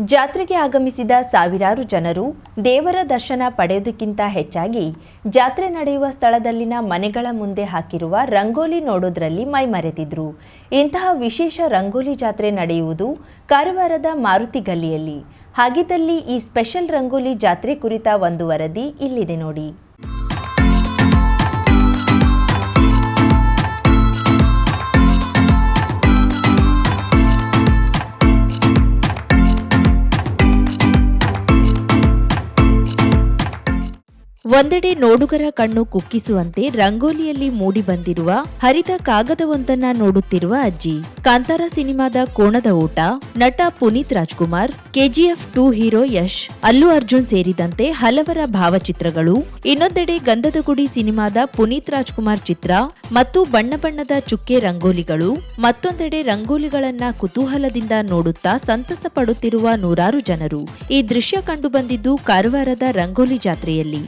ಜಾತ್ರೆಗೆ ಆಗಮಿಸಿದ ಸಾವಿರಾರು ಜನರು ದೇವರ ದರ್ಶನ ಪಡೆಯುವುದಕ್ಕಿಂತ ಹೆಚ್ಚಾಗಿ ಜಾತ್ರೆ ನಡೆಯುವ ಸ್ಥಳದಲ್ಲಿನ ಮನೆಗಳ ಮುಂದೆ ಹಾಕಿರುವ ರಂಗೋಲಿ ನೋಡೋದ್ರಲ್ಲಿ ಮೈಮರೆತಿದ್ರು. ಇಂತಹ ವಿಶೇಷ ರಂಗೋಲಿ ಜಾತ್ರೆ ನಡೆಯುವುದು ಕಾರವಾರದ ಮಾರುತಿ ಗಲ್ಲಿಯಲ್ಲಿ. ಹಾಗಿದ್ದಲ್ಲಿ ಈ ಸ್ಪೆಷಲ್ ರಂಗೋಲಿ ಜಾತ್ರೆ ಕುರಿತ ಒಂದು ವರದಿ ಇಲ್ಲಿದೆ ನೋಡಿ. ಒಂದೆಡೆ ನೋಡುಗರ ಕಣ್ಣು ಕುಕ್ಕಿಸುವಂತೆ ರಂಗೋಲಿಯಲ್ಲಿ ಮೂಡಿಬಂದಿರುವ ಹರಿತ ಕಾಗದವೊಂದನ್ನ ನೋಡುತ್ತಿರುವ ಅಜ್ಜಿ. ಕಾಂತಾರ ಸಿನಿಮಾದ ಕೋಣದ ಊಟ, ನಟ Puneeth Rajkumar, KGF two hero Yash, Allu Arjun ಸೇರಿದಂತೆ ಹಲವರ ಭಾವಚಿತ್ರಗಳು. ಇನ್ನೊಂದೆಡೆ ಗಂಧದ ಗುಡಿ ಸಿನಿಮಾದ ಪುನೀತ್ ರಾಜ್ಕುಮಾರ್ ಚಿತ್ರ ಮತ್ತು ಬಣ್ಣ ಬಣ್ಣದ ಚುಕ್ಕೆ ರಂಗೋಲಿಗಳು. ಮತ್ತೊಂದೆಡೆ ರಂಗೋಲಿಗಳನ್ನ ಕುತೂಹಲದಿಂದ ನೋಡುತ್ತಾ ಸಂತಸ ಪಡುತ್ತಿರುವ ನೂರಾರು ಜನರು. ಈ ದೃಶ್ಯ ಕಂಡುಬಂದಿದ್ದು ಕಾರವಾರದ ರಂಗೋಲಿ ಜಾತ್ರೆಯಲ್ಲಿ.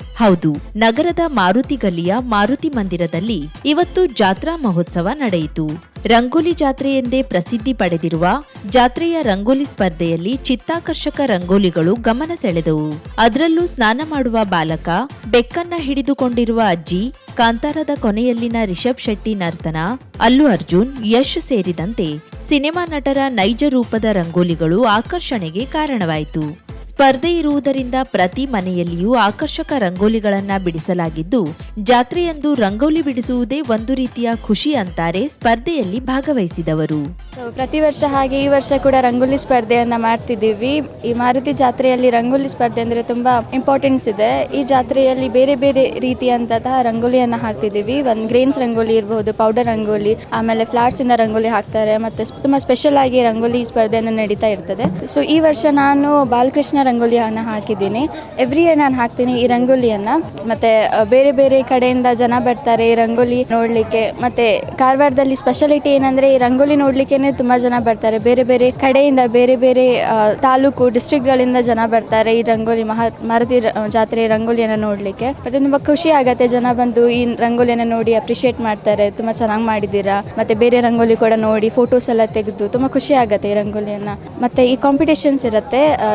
ನಗರದ ಮಾರುತಿ ಗಲ್ಲಿಯ ಮಾರುತಿ ಮಂದಿರದಲ್ಲಿ ಇವತ್ತು ಜಾತ್ರಾ ಮಹೋತ್ಸವ ನಡೆಯಿತು. ರಂಗೋಲಿ ಜಾತ್ರೆ ಎಂದೇ ಪ್ರಸಿದ್ಧಿ ಪಡೆದಿರುವ ಜಾತ್ರೆಯ ರಂಗೋಲಿ ಸ್ಪರ್ಧೆಯಲ್ಲಿ ಚಿತ್ತಾಕರ್ಷಕ ರಂಗೋಲಿಗಳು ಗಮನ ಸೆಳೆದವು. ಅದರಲ್ಲೂ ಸ್ನಾನ ಮಾಡುವ ಬಾಲಕ, ಬೆಕ್ಕನ್ನ ಹಿಡಿದುಕೊಂಡಿರುವ ಅಜ್ಜಿ, ಕಾಂತಾರದ ಕೊನೆಯಲ್ಲಿನ ರಿಷಬ್ ಶೆಟ್ಟಿ ನರ್ತನ, ಅಲ್ಲು ಅರ್ಜುನ್, ಯಶ್ ಸೇರಿದಂತೆ ಸಿನಿಮಾ ನಟರ ನೈಜ ರೂಪದ ರಂಗೋಲಿಗಳು ಆಕರ್ಷಣೆಗೆ ಕಾರಣವಾಯಿತು. ಸ್ಪರ್ಧೆ ಇರುವುದರಿಂದ ಪ್ರತಿ ಮನೆಯಲ್ಲಿಯೂ ಆಕರ್ಷಕ ರಂಗೋಲಿಗಳನ್ನ ಬಿಡಿಸಲಾಗಿದ್ದು, ಜಾತ್ರೆಯಂದು ರಂಗೋಲಿ ಬಿಡಿಸುವುದೇ ಒಂದು ರೀತಿಯ ಖುಷಿ ಅಂತಾರೆ ಸ್ಪರ್ಧೆಯಲ್ಲಿ ಭಾಗವಹಿಸಿದವರು. ಸೊ ಪ್ರತಿ ವರ್ಷ ಹಾಗೆ ಈ ವರ್ಷ ಕೂಡ ರಂಗೋಲಿ ಸ್ಪರ್ಧೆಯನ್ನು ಮಾಡ್ತಿದ್ದೀವಿ. ಈ ಮಾರುತಿ ಜಾತ್ರೆಯಲ್ಲಿ ರಂಗೋಲಿ ಸ್ಪರ್ಧೆ ಅಂದ್ರೆ ತುಂಬಾ ಇಂಪಾರ್ಟೆನ್ಸ್ ಇದೆ. ಈ ಜಾತ್ರೆಯಲ್ಲಿ ಬೇರೆ ಬೇರೆ ರೀತಿಯಂತಹ ರಂಗೋಲಿಯನ್ನ ಹಾಕ್ತಿದ್ದೀವಿ. ಒಂದು ಗ್ರೇನ್ಸ್ ರಂಗೋಲಿ ಇರಬಹುದು ಪೌಡರ್ ರಂಗೋಲಿ, ಆಮೇಲೆ ಫ್ಲಾಟ್ಸಿಂದ ರಂಗೋಲಿ ಹಾಕ್ತಾರೆ. ಮತ್ತೆ ತುಂಬಾ ಸ್ಪೆಷಲ್ ಆಗಿ ರಂಗೋಲಿ ಸ್ಪರ್ಧೆಯನ್ನು ನಡೀತಾ ಇರ್ತದೆ. ಸೊ ಈ ವರ್ಷ ನಾನು ಬಾಲಕೃಷ್ಣ ರಂಗೋಲಿಯನ್ನು ಹಾಕಿದ್ದೀನಿ. ಎವ್ರಿ ಇಯರ್ ನಾನು ಹಾಕ್ತೀನಿ ಈ ರಂಗೋಲಿಯನ್ನು. ಮತ್ತು ಬೇರೆ ಬೇರೆ ಕಡೆಯಿಂದ ಜನ ಬರ್ತಾರೆ ಈ ರಂಗೋಲಿ ನೋಡಲಿಕ್ಕೆ. ಮತ್ತು ಕಾರವಾರದಲ್ಲಿ ಸ್ಪೆಷಾಲಿಟಿ ಏನಂದರೆ ಈ ರಂಗೋಲಿ ನೋಡ್ಲಿಕ್ಕೆ ತುಂಬ ಜನ ಬರ್ತಾರೆ. ಬೇರೆ ಬೇರೆ ಕಡೆಯಿಂದ ಬೇರೆ ಬೇರೆ ತಾಲೂಕು ಡಿಸ್ಟ್ರಿಕ್ಟ್ಗಳಿಂದ ಜನ ಬರ್ತಾರೆ ಈ ರಂಗೋಲಿ ಮಹಾ ಮಾರುತಿ ಜಾತ್ರೆ ರಂಗೋಲಿಯನ್ನು ನೋಡಲಿಕ್ಕೆ. ಮತ್ತು ತುಂಬ ಖುಷಿ ಆಗುತ್ತೆ ಜನ ಬಂದು ಈ ರಂಗೋಲಿಯನ್ನು ನೋಡಿ ಅಪ್ರಿಷಿಯೇಟ್ ಮಾಡ್ತಾರೆ. ತುಂಬ ಚೆನ್ನಾಗಿ ಮಾಡಿದ್ದೀರಾ? ಮತ್ತು ಬೇರೆ ರಂಗೋಲಿ ಕೂಡ ನೋಡಿ ಫೋಟೋಸ್ ಎಲ್ಲ ತೆಗೆದು ತುಂಬ ಖುಷಿ ಆಗುತ್ತೆ ಈ ರಂಗೋಲಿಯನ್ನು. ಮತ್ತು ಈ ಕಾಂಪಿಟೇಷನ್ಸ್ ಇರುತ್ತೆ. ಆ,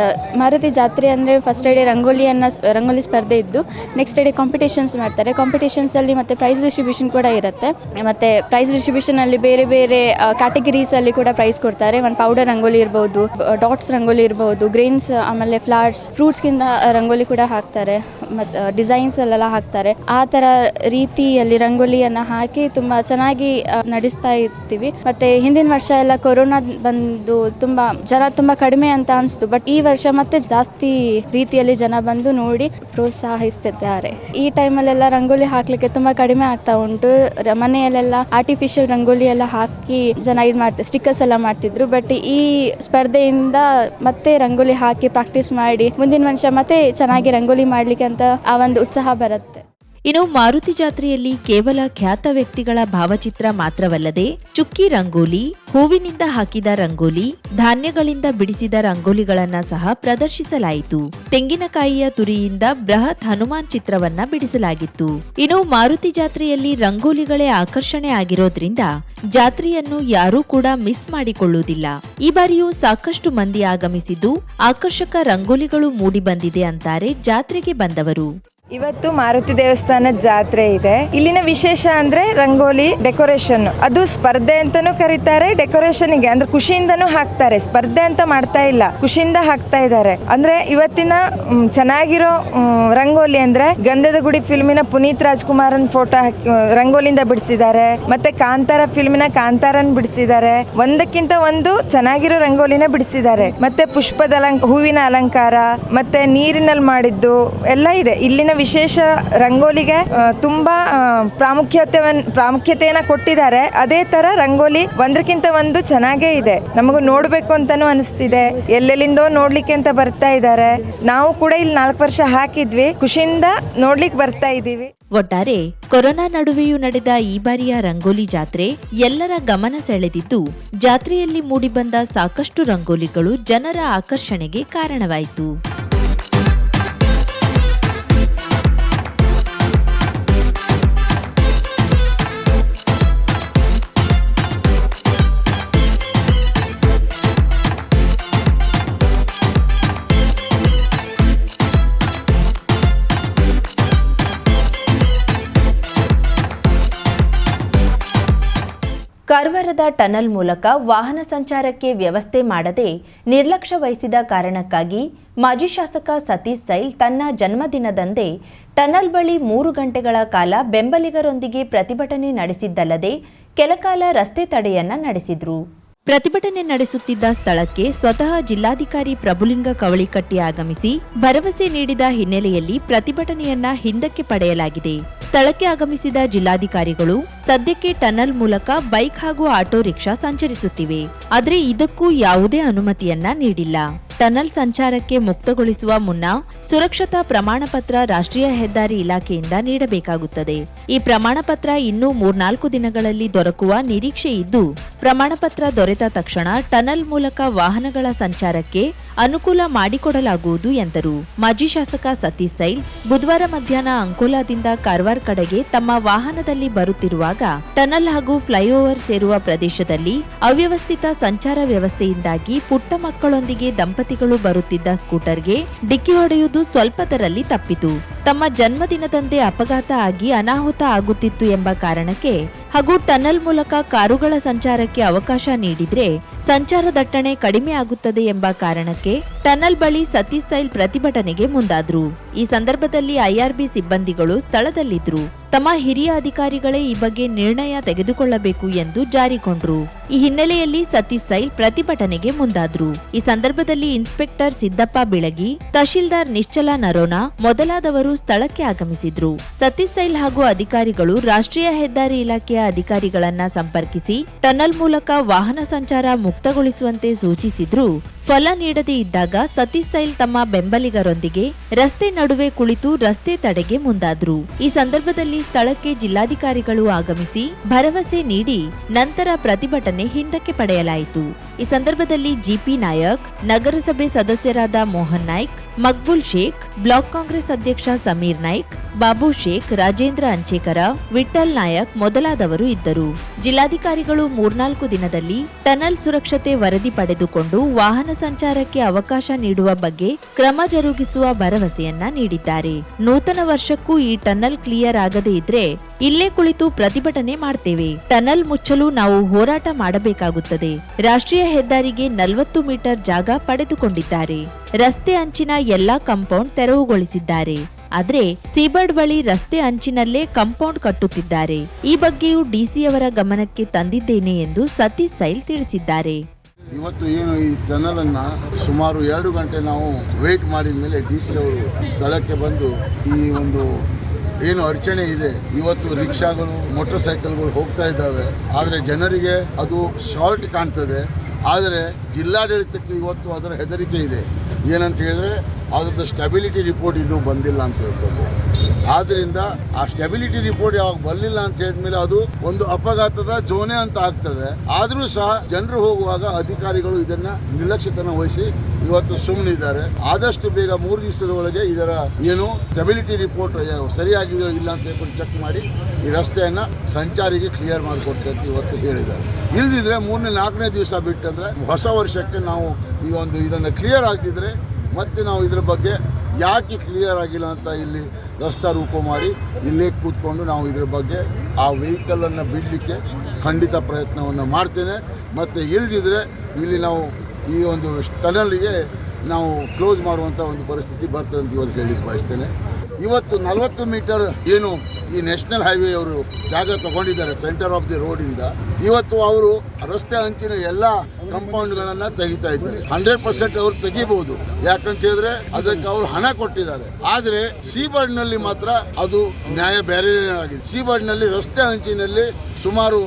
ಮಾರುತಿ ಜಾತ್ರೆ ಅಂದರೆ ಫಸ್ಟ್ ಡೇ ರಂಗೋಲಿಯನ್ನು ರಂಗೋಲಿ ಸ್ಪರ್ಧೆ ಇದ್ದು ನೆಕ್ಸ್ಟ್ ಡೇ ಕಾಂಪಿಟೇಷನ್ಸ್ ಮಾಡ್ತಾರೆ. ಕಾಂಪಿಟೇಷನ್ಸಲ್ಲಿ ಮತ್ತು ಪ್ರೈಸ್ ಡಿಸ್ಟ್ರಿಬ್ಯೂಷನ್ ಕೂಡ ಇರುತ್ತೆ. ಮತ್ತು ಪ್ರೈಸ್ ಡಿಸ್ಟ್ರಿಬ್ಯೂಷನಲ್ಲಿ ಬೇರೆ ಬೇರೆ ಕ್ಯಾಟಗರೀಸಲ್ಲಿ ಕೂಡ ಪ್ರೈಸ್ ಕೊಡ್ತಾರೆ. ಒಂದು ಪೌಡರ್ ರಂಗೋಲಿ ಇರ್ಬೋದು ಡಾಟ್ಸ್ ರಂಗೋಲಿ ಇರ್ಬೋದು ಗ್ರೇನ್ಸ್ ಆಮೇಲೆ ಫ್ಲವರ್ಸ್ ಫ್ರೂಟ್ಸ್ಗಿಂತ ರಂಗೋಲಿ ಕೂಡ ಹಾಕ್ತಾರೆ. ಮತ್ತು ಡಿಸೈನ್ಸ್ ಅಲ್ಲೆಲ್ಲ ಹಾಕ್ತಾರೆ. ಆ ಥರ ರೀತಿಯಲ್ಲಿ ರಂಗೋಲಿಯನ್ನು ಹಾಕಿ ತುಂಬ ಚೆನ್ನಾಗಿ ನಡೆಸ್ತಾ ಇರ್ತೀವಿ. ಮತ್ತು ಹಿಂದಿನ ವರ್ಷ ಎಲ್ಲ ಕೊರೋನಾ ಬಂದು ತುಂಬ, ಜನ ತುಂಬ ಕಡಿಮೆ ಅಂತ ಅನಿಸ್ತು. ಬಟ್ ಈ ವರ್ಷ ಮತ್ತೆ ಜಾಸ್ತಿ ರೀತಿಯಲ್ಲಿ ಜನ ಬಂದು ನೋಡಿ ಪ್ರೋತ್ಸಾಹಿಸ್ತಿದ್ದಾರೆ. ಈ ಟೈಮಲ್ಲೆಲ್ಲ ರಂಗೋಲಿ ಹಾಕಲಿಕ್ಕೆ ತುಂಬ ಕಡಿಮೆ ಆಗ್ತಾ ಉಂಟು. ಮನೆಯಲ್ಲೆಲ್ಲ ಆರ್ಟಿಫಿಷಿಯಲ್ ರಂಗೋಲಿ ಎಲ್ಲ ಹಾಕಿ ಜನ ಇದು ಮಾಡ್ತಾರೆ ಸ್ಟಿಕ್ಕರ್ಸ್ ಎಲ್ಲ ಮಾಡ್ತಿದ್ರು. ಬಟ್ ಈ ಸ್ಪರ್ಧೆಯಿಂದ ಮತ್ತೆ ರಂಗೋಲಿ ಹಾಕಿ ಪ್ರಾಕ್ಟೀಸ್ ಮಾಡಿ, ಮುಂದಿನ ವರ್ಷ ಮತ್ತೆ ಚೆನ್ನಾಗಿ ರಂಗೋಲಿ ಮಾಡಲಿಕ್ಕೆ ಅಂತ ಆ ಒಂದು ಉತ್ಸಾಹ ಬರುತ್ತೆ. ಇನ್ನು ಮಾರುತಿ ಜಾತ್ರೆಯಲ್ಲಿ ಕೇವಲ ಖ್ಯಾತ ವ್ಯಕ್ತಿಗಳ ಭಾವಚಿತ್ರ ಮಾತ್ರವಲ್ಲದೆ ಚುಕ್ಕಿ ರಂಗೋಲಿ, ಹೂವಿನಿಂದ ಹಾಕಿದ ರಂಗೋಲಿ, ಧಾನ್ಯಗಳಿಂದ ಬಿಡಿಸಿದ ರಂಗೋಲಿಗಳನ್ನ ಸಹ ಪ್ರದರ್ಶಿಸಲಾಯಿತು. ತೆಂಗಿನಕಾಯಿಯ ತುರಿಯಿಂದ ಬೃಹತ್ ಹನುಮಾನ್ ಚಿತ್ರವನ್ನ ಬಿಡಿಸಲಾಗಿತ್ತು. ಇನ್ನು ಮಾರುತಿ ಜಾತ್ರೆಯಲ್ಲಿ ರಂಗೋಲಿಗಳೇ ಆಕರ್ಷಣೆ ಆಗಿರೋದ್ರಿಂದ ಜಾತ್ರೆಯನ್ನು ಯಾರೂ ಕೂಡ ಮಿಸ್ ಮಾಡಿಕೊಳ್ಳುವುದಿಲ್ಲ. ಈ ಬಾರಿಯೂ ಸಾಕಷ್ಟು ಮಂದಿ ಆಗಮಿಸಿದ್ದು ಆಕರ್ಷಕ ರಂಗೋಲಿಗಳು ಮೂಡಿಬಂದಿದೆ ಅಂತಾರೆ ಜಾತ್ರೆಗೆ ಬಂದವರು. ಇವತ್ತು ಮಾರುತಿ ದೇವಸ್ಥಾನದ ಜಾತ್ರೆ ಇದೆ. ಇಲ್ಲಿನ ವಿಶೇಷ ಅಂದ್ರೆ ರಂಗೋಲಿ ಡೆಕೋರೇಷನ್. ಅದು ಸ್ಪರ್ಧೆ ಅಂತಾನು ಕರೀತಾರೆ ಡೆಕೋರೇಷನ್ಗೆ ಅಂದ್ರೆ ಖುಷಿಯಿಂದನೂ ಹಾಕ್ತಾರೆ. ಸ್ಪರ್ಧೆ ಅಂತ ಮಾಡ್ತಾ ಇಲ್ಲ, ಖುಷಿಯಿಂದ ಹಾಕ್ತಾ ಇದ್ದಾರೆ. ಅಂದ್ರೆ ಇವತ್ತಿನ ಚೆನ್ನಾಗಿರೋ ರಂಗೋಲಿ ಅಂದ್ರೆ ಗಂಧದ ಗುಡಿ ಫಿಲ್ಮಿನ ಪುನೀತ್ ರಾಜ್ಕುಮಾರನ್ ಫೋಟೋ ರಂಗೋಲಿಯಿಂದ ಬಿಡಿಸಿದ್ದಾರೆ. ಮತ್ತೆ ಕಾಂತಾರ ಫಿಲ್ಮಿನ ಕಾಂತಾರನ್ ಬಿಡಿಸಿದ್ದಾರೆ. ಒಂದಕ್ಕಿಂತ ಒಂದು ಚೆನ್ನಾಗಿರೋ ರಂಗೋಲಿನ ಬಿಡಿಸಿದ್ದಾರೆ. ಮತ್ತೆ ಪುಷ್ಪದ ಅಲಂಕ, ಹೂವಿನ ಅಲಂಕಾರ, ಮತ್ತೆ ನೀರಿನಲ್ಲಿ ಮಾಡಿದ್ದು ಎಲ್ಲ ಇದೆ. ಇಲ್ಲಿನ ವಿಶೇಷ ರಂಗೋಲಿಗೆ ತುಂಬಾ ಪ್ರಾಮುಖ್ಯತೆ ಪ್ರಾಮುಖ್ಯತೆಯನ್ನ ಕೊಟ್ಟಿದ್ದಾರೆ. ಅದೇ ತರ ರಂಗೋಲಿ ಒಂದಕ್ಕಿಂತ ಒಂದು ಚೆನ್ನಾಗೇ ಇದೆ. ನಮಗೂ ನೋಡ್ಬೇಕು ಅಂತಾನೂ ಅನಿಸ್ತಿದೆ. ಎಲ್ಲೆಲ್ಲಿಂದೋ ನೋಡ್ಲಿಕ್ಕೆ ಅಂತ ಬರ್ತಾ ಇದ್ದಾರೆ. ನಾವು ಕೂಡ ಇಲ್ಲಿ ನಾಲ್ಕು ವರ್ಷ ಹಾಕಿದ್ವಿ. ಖುಷಿಯಿಂದ ನೋಡ್ಲಿಕ್ಕೆ ಬರ್ತಾ ಇದ್ದೀವಿ. ಒಟ್ಟಾರೆ, ಕೊರೋನಾ ನಡುವೆಯೂ ನಡೆದ ಈ ಬಾರಿಯ ರಂಗೋಲಿ ಜಾತ್ರೆ ಎಲ್ಲರ ಗಮನ ಸೆಳೆದಿದ್ದು, ಜಾತ್ರೆಯಲ್ಲಿ ಮೂಡಿಬಂದ ಸಾಕಷ್ಟು ರಂಗೋಲಿಗಳು ಜನರ ಆಕರ್ಷಣೆಗೆ ಕಾರಣವಾಯಿತು. ನಂತರದ ಟನಲ್ ಮೂಲಕ ವಾಹನ ಸಂಚಾರಕ್ಕೆ ವ್ಯವಸ್ಥೆ ಮಾಡದೆ ನಿರ್ಲಕ್ಷ್ಯ ವಹಿಸಿದ ಕಾರಣಕ್ಕಾಗಿ ಮಾಜಿ ಶಾಸಕ ಸತೀಶ್ ಸೈಲ್ ತನ್ನ ಜನ್ಮದಿನದಂದೇ ಟನಲ್ ಬಳಿ ಮೂರು ಗಂಟೆಗಳ ಕಾಲ ಬೆಂಬಲಿಗರೊಂದಿಗೆ ಪ್ರತಿಭಟನೆ ನಡೆಸಿದ್ದಲ್ಲದೆ ಕೆಲಕಾಲ ರಸ್ತೆ ತಡೆಯನ್ನ ನಡೆಸಿದ್ರು. ಪ್ರತಿಭಟನೆ ನಡೆಸುತ್ತಿದ್ದ ಸ್ಥಳಕ್ಕೆ ಸ್ವತಃ ಜಿಲ್ಲಾಧಿಕಾರಿ ಪ್ರಭುಲಿಂಗ ಕವಳಿಕಟ್ಟಿ ಆಗಮಿಸಿ ಭರವಸೆ ನೀಡಿದ ಹಿನ್ನೆಲೆಯಲ್ಲಿ ಪ್ರತಿಭಟನೆಯನ್ನ ಹಿಂದಕ್ಕೆ ಪಡೆಯಲಾಗಿದೆ. ಸ್ಥಳಕ್ಕೆ ಆಗಮಿಸಿದ ಜಿಲ್ಲಾಧಿಕಾರಿಗಳು ಸದ್ಯಕ್ಕೆ ಟನಲ್ ಮೂಲಕ ಬೈಕ್ ಹಾಗೂ ಆಟೋ ರಿಕ್ಷಾ ಸಂಚರಿಸುತ್ತಿವೆ. ಆದರೆ ಇದಕ್ಕೂ ಯಾವುದೇ ಅನುಮತಿಯನ್ನ ನೀಡಿಲ್ಲ. ಟನಲ್ ಸಂಚಾರಕ್ಕೆ ಮುಕ್ತಗೊಳಿಸುವ ಮುನ್ನ ಸುರಕ್ಷತಾ ಪ್ರಮಾಣ ಪತ್ರ ರಾಷ್ಟ್ರೀಯ ಹೆದ್ದಾರಿ ಇಲಾಖೆಯಿಂದ ನೀಡಬೇಕಾಗುತ್ತದೆ. ಈ ಪ್ರಮಾಣ ಪತ್ರ ಇನ್ನೂ ಮೂರ್ನಾಲ್ಕು ದಿನಗಳಲ್ಲಿ ದೊರಕುವ ನಿರೀಕ್ಷೆ ಇದ್ದು, ಪ್ರಮಾಣ ಪತ್ರ ದೊರೆತ ತಕ್ಷಣ ಟನಲ್ ಮೂಲಕ ವಾಹನಗಳ ಸಂಚಾರಕ್ಕೆ ಅನುಕೂಲ ಮಾಡಿಕೊಡಲಾಗುವುದು ಎಂದರು. ಮಾಜಿ ಶಾಸಕ ಸತೀಶ್ ಸೈಲ್ ಬುಧವಾರ ಮಧ್ಯಾಹ್ನ ಅಂಕೋಲಾದಿಂದ ಕಾರವಾರ ಕಡೆಗೆ ತಮ್ಮ ವಾಹನದಲ್ಲಿ ಬರುತ್ತಿರುವಾಗ ಟನಲ್ ಹಾಗೂ ಫ್ಲೈಓವರ್ ಸೇರುವ ಪ್ರದೇಶದಲ್ಲಿ ಅವ್ಯವಸ್ಥಿತ ಸಂಚಾರ ವ್ಯವಸ್ಥೆಯಿಂದಾಗಿ ಪುಟ್ಟ ಮಕ್ಕಳೊಂದಿಗೆ ದಂಪತಿಗಳು ಬರುತ್ತಿದ್ದ ಸ್ಕೂಟರ್ಗೆ ಡಿಕ್ಕಿ ಹೊಡೆಯುವುದು ಸ್ವಲ್ಪದರಲ್ಲಿ ತಪ್ಪಿತು. ತಮ್ಮ ಜನ್ಮದಿನದಂದೇ ಅಪಘಾತ ಆಗಿ ಅನಾಹುತ ಆಗುತ್ತಿತ್ತು ಎಂಬ ಕಾರಣಕ್ಕೆ ಹಾಗೂ ಟನಲ್ ಮೂಲಕ ಕಾರುಗಳ ಸಂಚಾರಕ್ಕೆ ಅವಕಾಶ ನೀಡಿದ್ರೆ ಸಂಚಾರ ದಟ್ಟಣೆ ಕಡಿಮೆ ಆಗುತ್ತದೆ ಎಂಬ ಕಾರಣಕ್ಕೆ ಟನಲ್ ಬಳಿ ಸತೀಶ್ ಸೈಲ್ ಪ್ರತಿಭಟನೆಗೆ ಮುಂದಾದ್ರು. ಈ ಸಂದರ್ಭದಲ್ಲಿ ಐಆರ್ಬಿ ಸಿಬ್ಬಂದಿಗಳು ಸ್ಥಳದಲ್ಲಿದ್ರು. ತಮ್ಮ ಹಿರಿಯ ಅಧಿಕಾರಿಗಳೇ ಈ ಬಗ್ಗೆ ನಿರ್ಣಯ ತೆಗೆದುಕೊಳ್ಳಬೇಕು ಎಂದು ಜಾರಿಕೊಂಡ್ರು ಈ ಹಿನ್ನೆಲೆಯಲ್ಲಿ ಸತೀಶ್ ಸೈಲ್ ಪ್ರತಿಭಟನೆಗೆ ಮುಂದಾದ್ರು. ಈ ಸಂದರ್ಭದಲ್ಲಿ ಇನ್ಸ್ಪೆಕ್ಟರ್ ಸಿದ್ದಪ್ಪ ಬಿಳಗಿ, ತಹಶೀಲ್ದಾರ್ ನಿಶ್ಚಲ ನರೋನಾ ಮೊದಲಾದವರು ಸ್ಥಳಕ್ಕೆ ಆಗಮಿಸಿದ್ರು. ಸತೀಶ್ ಸೈಲ್ ಹಾಗೂ ಅಧಿಕಾರಿಗಳು ರಾಷ್ಟ್ರೀಯ ಹೆದ್ದಾರಿ ಇಲಾಖೆಯ ಅಧಿಕಾರಿಗಳನ್ನ ಸಂಪರ್ಕಿಸಿ ಟನಲ್ ಮೂಲಕ ವಾಹನ ಸಂಚಾರ ಮುಕ್ತಗೊಳಿಸುವಂತೆ ಸೂಚಿಸಿದ್ರೂ. ಫಲ ನೀಡದೇ ಇದ್ದಾಗ ಸತೀಶ್ ಸೈಲ್ ತಮ್ಮ ಬೆಂಬಲಿಗರೊಂದಿಗೆ ರಸ್ತೆ ನಡುವೆ ಕುಳಿತು ರಸ್ತೆ ತಡೆಗೆ ಮುಂದಾದ್ರು. ಈ ಸಂದರ್ಭದಲ್ಲಿ ಸ್ಥಳಕ್ಕೆ ಜಿಲ್ಲಾಧಿಕಾರಿಗಳು ಆಗಮಿಸಿ ಭರವಸೆ ನೀಡಿ ನಂತರ ಪ್ರತಿಭಟನೆ ಹಿಂದಕ್ಕೆ ಪಡೆಯಲಾಯಿತು. ಈ ಸಂದರ್ಭದಲ್ಲಿ ಜಿಪಿ ನಾಯಕ್, ನಗರಸಭೆ ಸದಸ್ಯರಾದ ಮೋಹನ್ ನಾಯ್ಕ್ ಮಕ್ಬುಲ್ ಶೇಖ್, ಬ್ಲಾಕ್ ಕಾಂಗ್ರೆಸ್ ಅಧ್ಯಕ್ಷ ಸಮೀರ್ ನಾಯ್ಕ್, ಬಾಬು ಶೇಖ್, ರಾಜೇಂದ್ರ ಅಂಚೇಕರ ವಿಠಲ್ ನಾಯಕ್ ಮೊದಲಾದವರು ಇದ್ದರು. ಜಿಲ್ಲಾಧಿಕಾರಿಗಳು ಮೂರ್ನಾಲ್ಕು ದಿನದಲ್ಲಿ ಟನಲ್ ಸುರಕ್ಷತೆ ವರದಿ ಪಡೆದುಕೊಂಡು ವಾಹನ ಸಂಚಾರಕ್ಕೆ ಅವಕಾಶ ನೀಡುವ ಬಗ್ಗೆ ಕ್ರಮ ಜರುಗಿಸುವ ಭರವಸೆಯನ್ನ ನೀಡಿದ್ದಾರೆ. ನೂತನ ವರ್ಷಕ್ಕೂ ಈ ಟನಲ್ ಕ್ಲಿಯರ್ ಆಗದೇ ಇದ್ರೆ ಇಲ್ಲೇ ಕುಳಿತು ಪ್ರತಿಭಟನೆ ಮಾಡ್ತೇವೆ. ಟನಲ್ ಮುಚ್ಚಲು ನಾವು ಹೋರಾಟ ಮಾಡಬೇಕಾಗುತ್ತದೆ. ರಾಷ್ಟ್ರೀಯ ಹೆದ್ದಾರಿಗೆ ನಲವತ್ತು ಮೀಟರ್ ಜಾಗ ಪಡೆದುಕೊಂಡಿದ್ದಾರೆ. ರಸ್ತೆ ಅಂಚಿನ ಎಲ್ಲಾ ಕಾಂಪೌಂಡ್ ತೆರವುಗೊಳಿಸಿದ್ದಾರೆ. ಆದರೆ ಸೀಬರ್ಡ್ ಬಳಿ ರಸ್ತೆ ಅಂಚಿನಲ್ಲೇ ಕಾಂಪೌಂಡ್ ಕಟ್ಟುತ್ತಿದ್ದಾರೆ. ಈ ಬಗ್ಗೆಯೂ ಡಿಸಿಯವರ ಗಮನಕ್ಕೆ ತಂದಿದ್ದೇನೆ ಎಂದು ಸತೀಶ್ ಸೈಲ್ ತಿಳಿಸಿದ್ದಾರೆ. ಇವತ್ತು ಏನು ಈ ಟನಲ್ ಅನ್ನ ಸುಮಾರು ಎರಡು ಗಂಟೆ ನಾವು ವೇಟ್ ಮಾಡಿದ ಮೇಲೆ ಡಿ ಸಿ ಅವರು ಸ್ಥಳಕ್ಕೆ ಬಂದು ಈ ಒಂದು ಏನು ಅಡಚಣೆ ಇದೆ. ಇವತ್ತು ರಿಕ್ಷಾಗಳು ಮೋಟರ್ ಸೈಕಲ್ಗಳು ಹೋಗ್ತಾ ಇದ್ದಾವೆ. ಆದರೆ ಜನರಿಗೆ ಅದು ಶಾರ್ಟ್ ಕಾಣ್ತದೆ. ಆದರೆ ಜಿಲ್ಲಾಡಳಿತಕ್ಕೆ ಇವತ್ತು ಅದರ ಹೆದರಿಕೆ ಇದೆ. ಏನಂತ ಹೇಳಿದ್ರೆ ಅದ್ರದ್ದು ಸ್ಟೆಬಿಲಿಟಿ ರಿಪೋರ್ಟ್ ಇನ್ನೂ ಬಂದಿಲ್ಲ ಅಂತ ಹೇಳ್ಬೋದು. ಆದ್ದರಿಂದ ಆ ಸ್ಟೆಬಿಲಿಟಿ ರಿಪೋರ್ಟ್ ಯಾವಾಗ ಬರಲಿಲ್ಲ ಅಂತ ಹೇಳಿದ್ಮೇಲೆ ಅದು ಒಂದು ಅಪಘಾತದ ಜೋನೆ ಅಂತ ಆಗ್ತದೆ. ಆದರೂ ಸಹ ಜನರು ಹೋಗುವಾಗ ಅಧಿಕಾರಿಗಳು ಇದನ್ನ ನಿರ್ಲಕ್ಷ್ಯತನ ವಹಿಸಿ ಇವತ್ತು ಸುಮ್ಮನಿದ್ದಾರೆ ಆದಷ್ಟು ಬೇಗ ಮೂರು ದಿವಸದ ಒಳಗೆ ಇದರ ಏನು ಸ್ಟೆಬಿಲಿಟಿ ರಿಪೋರ್ಟ್ ಸರಿಯಾಗಿದೆಯೋ ಇಲ್ಲ ಅಂತ ಹೇಳ್ಕೊಂಡು ಚೆಕ್ ಮಾಡಿ ಈ ರಸ್ತೆಯನ್ನ ಸಂಚಾರಿಗೆ ಕ್ಲಿಯರ್ ಮಾಡಿಕೊಡ್ತಂತ ಇವತ್ತು ಹೇಳಿದ್ದಾರೆ. ಇಲ್ದಿದ್ರೆ ಮೂರನೇ, ನಾಲ್ಕನೇ ದಿವಸ ಬಿಟ್ಟಂದ್ರೆ ಹೊಸ ವರ್ಷಕ್ಕೆ ನಾವು ಈ ಒಂದು ಇದನ್ನು ಕ್ಲಿಯರ್ ಆಗ್ತಿದ್ರೆ ಮತ್ತೆ ನಾವು ಇದರ ಬಗ್ಗೆ ಯಾಕೆ ಕ್ಲಿಯರ್ ಆಗಿಲ್ಲ ಅಂತ ಇಲ್ಲಿ ರಸ್ತಾ ರೂಪ ಮಾಡಿ ಇಲ್ಲೇ ಕೂತ್ಕೊಂಡು ನಾವು ಇದ್ರ ಬಗ್ಗೆ ಆ ವೆಹಿಕಲನ್ನು ಬಿಡಲಿಕ್ಕೆ ಖಂಡಿತ ಪ್ರಯತ್ನವನ್ನು ಮಾಡ್ತೇನೆ. ಮತ್ತು ಇಲ್ದಿದ್ರೆ ಇಲ್ಲಿ ನಾವು ಈ ಒಂದು ಟನಲ್ಗೆ ನಾವು ಕ್ಲೋಸ್ ಮಾಡುವಂಥ ಒಂದು ಪರಿಸ್ಥಿತಿ ಬರ್ತದೆ ಅಂತ ಇವತ್ತು ಹೇಳಲಿಕ್ಕೆ ಬಯಸ್ತೇನೆ. ಇವತ್ತು ನಲವತ್ತು ಮೀಟರ್ ಏನು ಈ ನ್ಯಾಷನಲ್ ಹೈವೇ ಅವರು ಜಾಗ ತಗೊಂಡಿದ್ದಾರೆ ಸೆಂಟರ್ ಆಫ್ ದಿ ರೋಡಿಂದ ಇವತ್ತು ಅವರು ರಸ್ತೆ ಅಂಚಿನ ಎಲ್ಲ ಕಂಪೌಂಡ್ಗಳನ್ನು ತೆಗಿತಾ ಇದ್ದಾರೆ. ಹಂಡ್ರೆಡ್ ಪರ್ಸೆಂಟ್ ಅವ್ರು ತೆಗಿಬಹುದು ಯಾಕಂತ ಹೇಳಿದ್ರೆ ಅದಕ್ಕೆ ಅವರು ಹಣ ಕೊಟ್ಟಿದ್ದಾರೆ. ಆದರೆ ಸೀಬರ್ಡ್ನಲ್ಲಿ ಮಾತ್ರ ಅದು ನ್ಯಾಯ ಬೇರೆ ಆಗಿದೆ. ಸೀಬರ್ಡ್ನಲ್ಲಿ ರಸ್ತೆ ಅಂಚಿನಲ್ಲಿ ಸುಮಾರು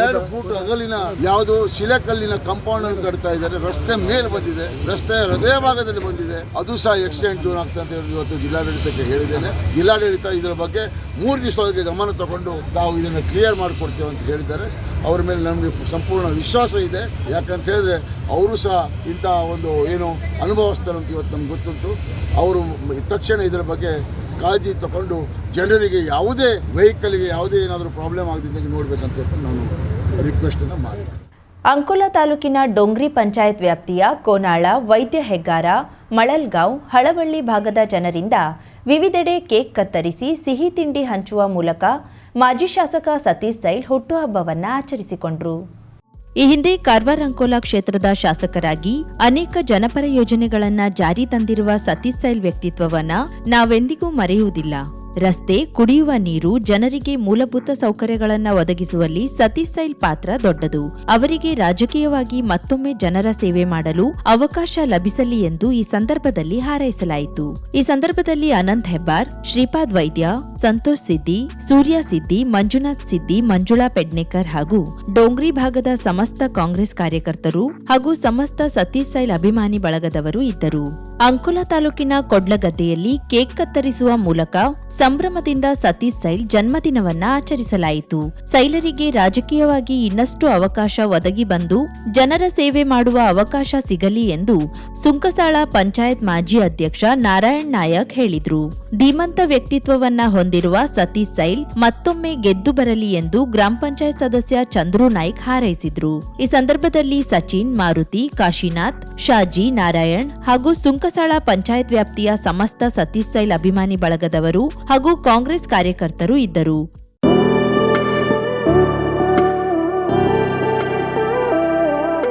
ಎರಡು ಫೂಟ್ ಅಗಲಿನ ಯಾವುದು ಶಿಲೆಕಲ್ಲಿನ ಕಂಪೌಂಡ್ ಅನ್ನು ಕಟ್ತಾ ಇದ್ದಾರೆ. ರಸ್ತೆ ಮೇಲೆ ಬಂದಿದೆ. ರಸ್ತೆಯ ಹೃದಯ ಭಾಗದಲ್ಲಿ ಬಂದಿದೆ. ಅದು ಸಹ ಆಕ್ಸಿಡೆಂಟ್ ಜೋನ್ ಆಗ್ತದೆ ಇವತ್ತು ಜಿಲ್ಲಾಡಳಿತಕ್ಕೆ ಹೇಳಿದ್ದೇನೆ. ಜಿಲ್ಲಾಡಳಿತ ಇದರ ಬಗ್ಗೆ ಮೂರು ದಿವಸದೊಳಗೆ ಗಮನ ತಗೊಂಡು ತಾವು ಇದನ್ನು ಕ್ಲಿಯರ್ ಮಾಡಿಕೊಡ್ತೇವೆ ಅಂತ ಹೇಳಿದ್ದಾರೆ. ಅವ್ರ ಮೇಲೆ ನಮಗೆ ಸಂಪೂರ್ಣ ವಿಶ್ವಾಸ ಇದೆ. ಯಾಕಂತ ಹೇಳಿದ್ರೆ ಅವರು ಸಹ ಇಂಥ ಒಂದು ಏನು ಅನುಭವಸ್ಥರು ಅಂತ ಇವತ್ತು ನಮ್ಗೆ ಗೊತ್ತುಂಟು. ಅವರು ತಕ್ಷಣ ಇದರ ಬಗ್ಗೆ ಕಾಳಜಿ ತಗೊಂಡು ಜನರಿಗೆ ಯಾವುದೇ ವೆಹಿಕಲ್ಗೆ ಯಾವುದೇ ಏನಾದರೂ ಪ್ರಾಬ್ಲಮ್ ಆಗದಿದ್ದಂಗೆ ನೋಡ್ಬೇಕಂತ ನಾನು ರಿಕ್ವೆಸ್ಟನ್ನು ಮಾಡಿ ಅಂಕೋಲಾ ತಾಲೂಕಿನ ಡೊಂಗ್ರಿ ಪಂಚಾಯತ್ ವ್ಯಾಪ್ತಿಯ ಕೋನಾಳ, ವೈದ್ಯ ಹೆಗ್ಗಾರ, ಮಳಲ್ಗಾಂವ್, ಹಳವಳ್ಳಿ ಭಾಗದ ಜನರಿಂದ ವಿವಿಧೆಡೆ ಕೇಕ್ ಕತ್ತರಿಸಿ ಸಿಹಿ ತಿಂಡಿ ಹಂಚುವ ಮೂಲಕ ಮಾಜಿ ಶಾಸಕ ಸತೀಶ್ ಸೈಲ್ ಹುಟ್ಟುಹಬ್ಬವನ್ನು ಆಚರಿಸಿಕೊಂಡ್ರು. ಈ ಹಿಂದೆ ಕಾರ್ವಾರ್ ಅಂಕೋಲಾ ಕ್ಷೇತ್ರದ ಶಾಸಕರಾಗಿ ಅನೇಕ ಜನಪರ ಯೋಜನೆಗಳನ್ನು ಜಾರಿ ತಂದಿರುವ ಸತೀಶ್ ಸೈಲ್ ವ್ಯಕ್ತಿತ್ವವನ್ನ ನಾವೆಂದಿಗೂ ಮರೆಯುವುದಿಲ್ಲ. ರಸ್ತೆ ಕುಡಿಯುವ ನೀರು ಜನರಿಗೆ ಮೂಲಭೂತ ಸೌಕರ್ಯಗಳನ್ನು ಒದಗಿಸುವಲ್ಲಿ ಸತೀಶ್ ಸೈಲ್ ಪಾತ್ರ ದೊಡ್ಡದು. ಅವರಿಗೆ ರಾಜಕೀಯವಾಗಿ ಮತ್ತೊಮ್ಮೆ ಜನರ ಸೇವೆ ಮಾಡಲು ಅವಕಾಶ ಲಭಿಸಲಿ ಎಂದು ಈ ಸಂದರ್ಭದಲ್ಲಿ ಹಾರೈಸಲಾಯಿತು. ಈ ಸಂದರ್ಭದಲ್ಲಿ ಅನಂತ್ ಹೆಬ್ಬಾರ್, ಶ್ರೀಪಾದ್ ವೈದ್ಯ, ಸಂತೋಷ್ ಸಿದ್ದಿ ಸೂರ್ಯ ಸಿದ್ದಿ ಮಂಜುನಾಥ್ ಸಿದ್ದಿ ಮಂಜುಳಾ ಪೆಡ್ನೇಕರ್ ಹಾಗೂ ಡೋಂಗ್ರಿ ಭಾಗದ ಸಮಸ್ತ ಕಾಂಗ್ರೆಸ್ ಕಾರ್ಯಕರ್ತರು ಹಾಗೂ ಸಮಸ್ತ ಸತೀಶ್ ಸೈಲ್ ಅಭಿಮಾನಿ ಬಳಗದವರು ಇದ್ದರು. ಅಂಕೋಲಾ ತಾಲೂಕಿನ ಕೊಡ್ಲಗದ್ದೆಯಲ್ಲಿ ಕೇಕ್ ಕತ್ತರಿಸುವ ಮೂಲಕ ಸಂಭ್ರಮದಿಂದ ಸತೀಶ್ ಸೈಲ್ ಜನ್ಮದಿನವನ್ನ ಆಚರಿಸಲಾಯಿತು. ಸೈಲರಿಗೆ ರಾಜಕೀಯವಾಗಿ ಇನ್ನಷ್ಟು ಅವಕಾಶ ಒದಗಿ ಬಂದು ಜನರ ಸೇವೆ ಮಾಡುವ ಅವಕಾಶ ಸಿಗಲಿ ಎಂದು ಸುಂಕಸಾಳ ಪಂಚಾಯತ್ ಮಾಜಿ ಅಧ್ಯಕ್ಷ ನಾರಾಯಣ್ ನಾಯಕ್ ಹೇಳಿದ್ರು. ಧೀಮಂತ ವ್ಯಕ್ತಿತ್ವವನ್ನ ಹೊಂದಿರುವ ಸತೀಶ್ ಸೈಲ್ ಮತ್ತೊಮ್ಮೆ ಗೆದ್ದು ಬರಲಿ ಎಂದು ಗ್ರಾಮ ಪಂಚಾಯತ್ ಸದಸ್ಯ ಚಂದ್ರು ನಾಯ್ಕ್ ಹಾರೈಸಿದ್ರು. ಈ ಸಂದರ್ಭದಲ್ಲಿ ಸಚಿನ್, ಮಾರುತಿ, ಕಾಶಿನಾಥ್, ಶಾಜಿ, ನಾರಾಯಣ್ ಹಾಗೂ ಸುಂಕಸಾಳ ಪಂಚಾಯತ್ ವ್ಯಾಪ್ತಿಯ ಸಮಸ್ತ ಸತೀಶ್ ಸೈಲ್ ಅಭಿಮಾನಿ ಬಳಗದವರು ಹಾಗೂ ಕಾಂಗ್ರೆಸ್ ಕಾರ್ಯಕರ್ತರು ಇದ್ದರು.